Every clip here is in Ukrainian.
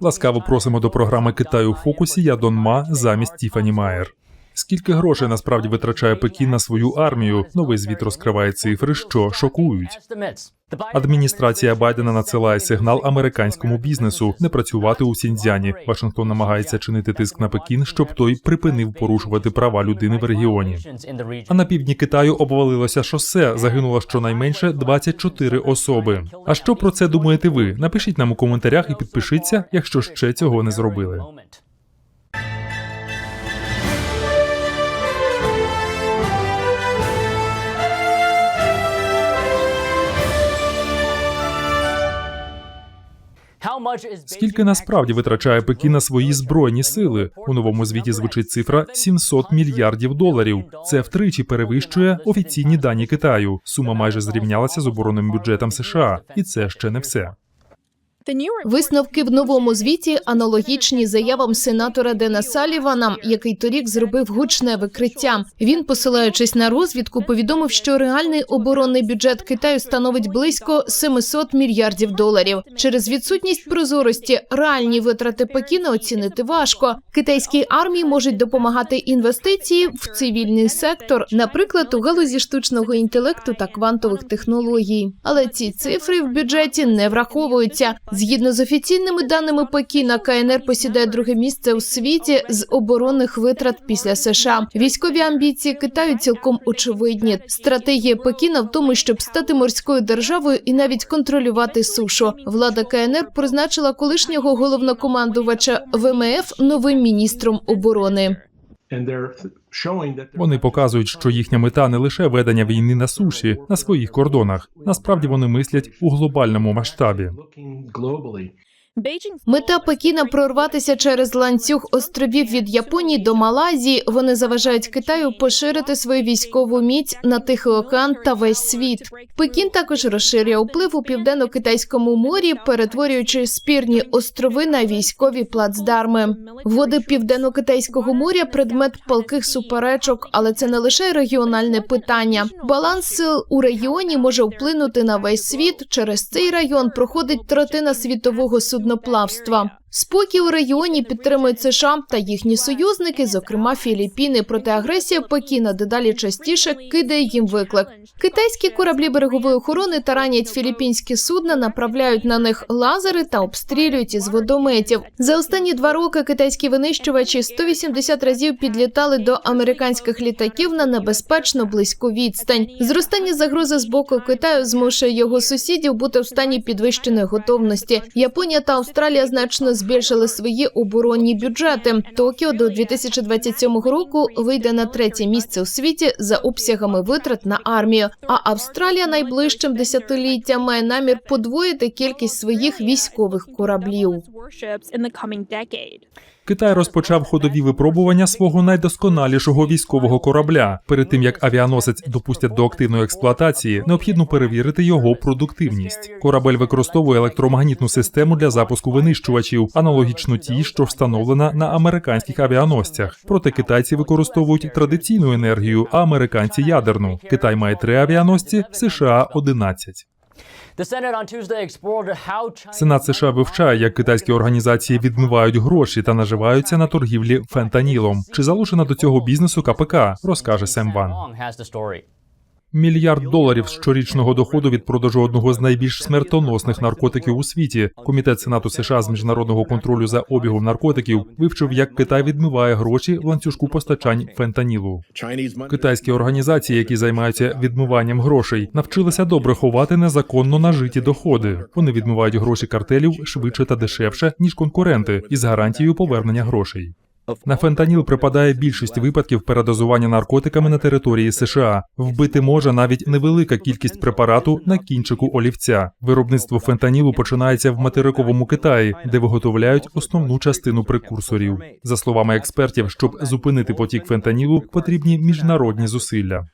Ласкаво просимо до програми Китаю у фокусі. Я Дон Ма замість Тіфані Майер. Скільки грошей насправді витрачає Пекін на свою армію? Новий звіт розкриває цифри, що шокують. Адміністрація Байдена надсилає сигнал американському бізнесу не працювати у Сіньцзяні. Вашингтон намагається чинити тиск на Пекін, щоб той припинив порушувати права людини в регіоні. А на півдні Китаю обвалилося шосе. Загинуло щонайменше 24 особи. А що про це думаєте ви? Напишіть нам у коментарях і підпишіться, якщо ще цього не зробили. Скільки насправді витрачає Пекін на свої збройні сили? У новому звіті звучить цифра 700 мільярдів доларів. Це втричі перевищує офіційні дані Китаю. Сума майже зрівнялася з оборонним бюджетом США, і це ще не все. Висновки в новому звіті аналогічні заявам сенатора Дена Салівана, який торік зробив гучне викриття. Він, посилаючись на розвідку, повідомив, що реальний оборонний бюджет Китаю становить близько 700 мільярдів доларів. Через відсутність прозорості реальні витрати Пекіна оцінити важко. Китайській армії можуть допомагати інвестиції в цивільний сектор, наприклад, у галузі штучного інтелекту та квантових технологій. Але ці цифри в бюджеті не враховуються. Згідно з офіційними даними Пекіна, КНР посідає друге місце у світі з оборонних витрат після США. Військові амбіції Китаю цілком очевидні. Стратегія Пекіна в тому, щоб стати морською державою і навіть контролювати сушу. Влада КНР призначила колишнього головнокомандувача ВМФ новим міністром оборони. Вони показують, що їхня мета не лише ведення війни на суші на своїх кордонах. Насправді вони мислять у глобальному масштабі. Мета Пекіна прорватися через ланцюг островів від Японії до Малайзії. Вони заважають Китаю поширити свою військову міць на Тихий океан та весь світ. Пекін також розширює вплив у південно-китайському морі, перетворюючи спірні острови на військові плацдарми. Води південно-китайського моря предмет палких суперечок, але це не лише регіональне питання. Баланс сил у регіоні може вплинути на весь світ. Через цей район проходить третина світового судноплавства. Спокій у регіоні підтримують США та їхні союзники, зокрема Філіппіни. Проте агресія Пекіна дедалі частіше кидає їм виклик. Китайські кораблі берегової охорони таранять філіппінські судна, направляють на них лазери та обстрілюють із водометів. За останні два роки китайські винищувачі 180 разів підлітали до американських літаків на небезпечно близьку відстань. Зростання загрози з боку Китаю змушує його сусідів бути в стані підвищеної готовності. Японія та Австралія значно збільшили свої оборонні бюджети. Токіо до 2027 року вийде на третє місце у світі за обсягами витрат на армію. А Австралія найближчим десятиліттям має намір подвоїти кількість своїх військових кораблів. Китай розпочав ходові випробування свого найдосконалішого військового корабля. Перед тим як авіаносець допустять до активної експлуатації, необхідно перевірити його продуктивність. Корабель використовує електромагнітну систему для запуску винищувачів, аналогічно тій, що встановлена на американських авіаносцях. Проте китайці використовують традиційну енергію, а американці ядерну. Китай має три авіаносці, США 11. Сенат США вивчає, як китайські організації відмивають гроші та наживаються на торгівлі фентанілом. Чи залучена до цього бізнесу КПК, розкаже Сем Ван. Мільярд доларів щорічного доходу від продажу одного з найбільш смертоносних наркотиків у світі. Комітет Сенату США з міжнародного контролю за обігом наркотиків вивчив, як Китай відмиває гроші в ланцюжку постачань фентанілу. Китайські організації, які займаються відмиванням грошей, навчилися добре ховати незаконно нажиті доходи. Вони відмивають гроші картелів швидше та дешевше ніж конкуренти, із гарантією повернення грошей. На фентаніл припадає більшість випадків передозування наркотиками на території США. Вбити може навіть невелика кількість препарату на кінчику олівця. Виробництво фентанілу починається в материковому Китаї, де виготовляють основну частину прекурсорів. За словами експертів, щоб зупинити потік фентанілу, потрібні міжнародні зусилля.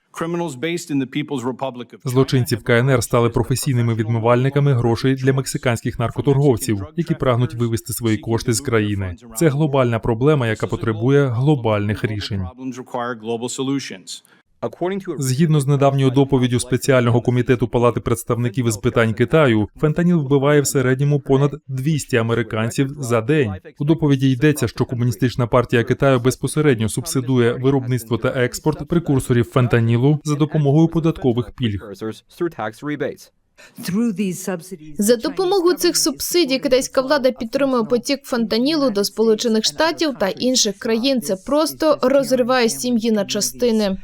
Злочинці в КНР стали професійними відмивальниками грошей для мексиканських наркоторговців, які прагнуть вивести свої кошти з країни. Це глобальна проблема, яка потребує глобальних рішень. Згідно з недавньою доповіддю спеціального комітету Палати представників з питань Китаю, фентаніл вбиває в середньому понад 200 американців за день. У доповіді йдеться, що комуністична партія Китаю безпосередньо субсидує виробництво та експорт прекурсорів фентанілу за допомогою податкових пільг. За допомогою цих субсидій китайська влада підтримує потік фентанілу до Сполучених Штатів та інших країн. Це просто розриває сім'ї на частини.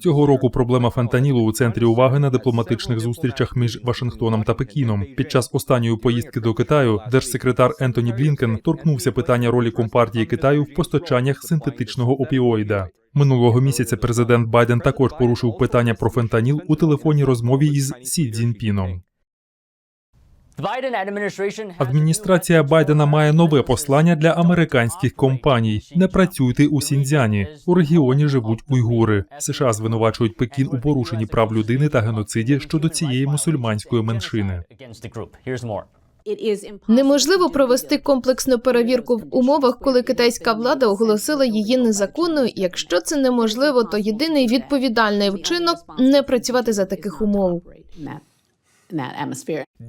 Цього року проблема фентанілу у центрі уваги на дипломатичних зустрічах між Вашингтоном та Пекіном. Під час останньої поїздки до Китаю держсекретар Ентоні Блінкен торкнувся питання ролі компартії Китаю в постачаннях синтетичного опіоїда. Минулого місяця президент Байден також порушив питання про фентаніл у телефонній розмові із Сі Цзіньпіном. Адміністрація Байдена має нове послання для американських компаній: не працюйте у Сіньцзяні. У регіоні живуть уйгури. США звинувачують Пекін у порушенні прав людини та геноциді щодо цієї мусульманської меншини. Неможливо провести комплексну перевірку в умовах, коли китайська влада оголосила її незаконною. Якщо це неможливо, то єдиний відповідальний вчинок не працювати за таких умов.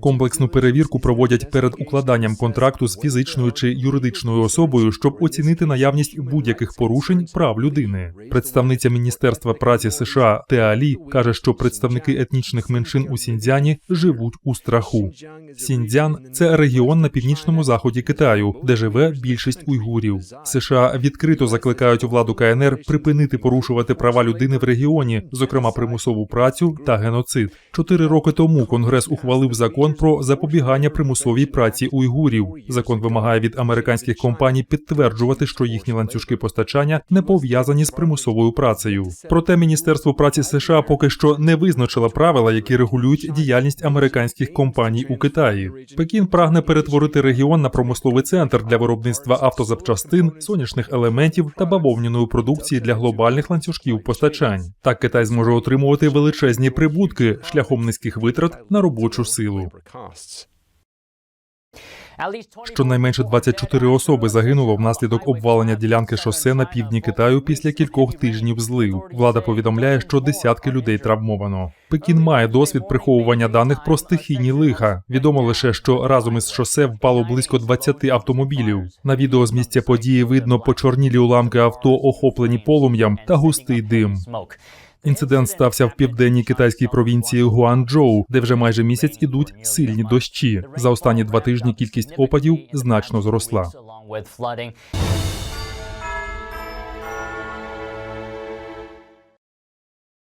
Комплексну перевірку проводять перед укладанням контракту з фізичною чи юридичною особою, щоб оцінити наявність будь-яких порушень прав людини. Представниця Міністерства праці США Теа Лі каже, що представники етнічних меншин у Сіньцзяні живуть у страху. Сіньцзян – це регіон на північному заході Китаю, де живе більшість уйгурів. США відкрито закликають владу КНР припинити порушувати права людини в регіоні, зокрема примусову працю та геноцид. Чотири роки тому Конгрес ухвалив закон про запобігання примусовій праці уйгурів. Закон вимагає від американських компаній підтверджувати, що їхні ланцюжки постачання не пов'язані з примусовою працею. Проте Міністерство праці США поки що не визначило правила, які регулюють діяльність американських компаній у Китаї. Пекін прагне перетворити регіон на промисловий центр для виробництва автозапчастин, сонячних елементів та бавовняної продукції для глобальних ланцюжків постачань. Так Китай зможе отримувати величезні прибутки шляхом низьких витрат на робочу силу. Щонайменше 24 особи загинуло внаслідок обвалення ділянки шосе на півдні Китаю після кількох тижнів злив. Влада повідомляє, що десятки людей травмовано. Пекін має досвід приховування даних про стихійні лиха. Відомо лише, що разом із шосе впало близько 20 автомобілів. На відео з місця події видно почорнілі уламки авто, охоплені полум'ям та густий дим. Інцидент стався в південній китайській провінції Гуанчжоу, де вже майже місяць ідуть сильні дощі. За останні два тижні кількість опадів значно зросла.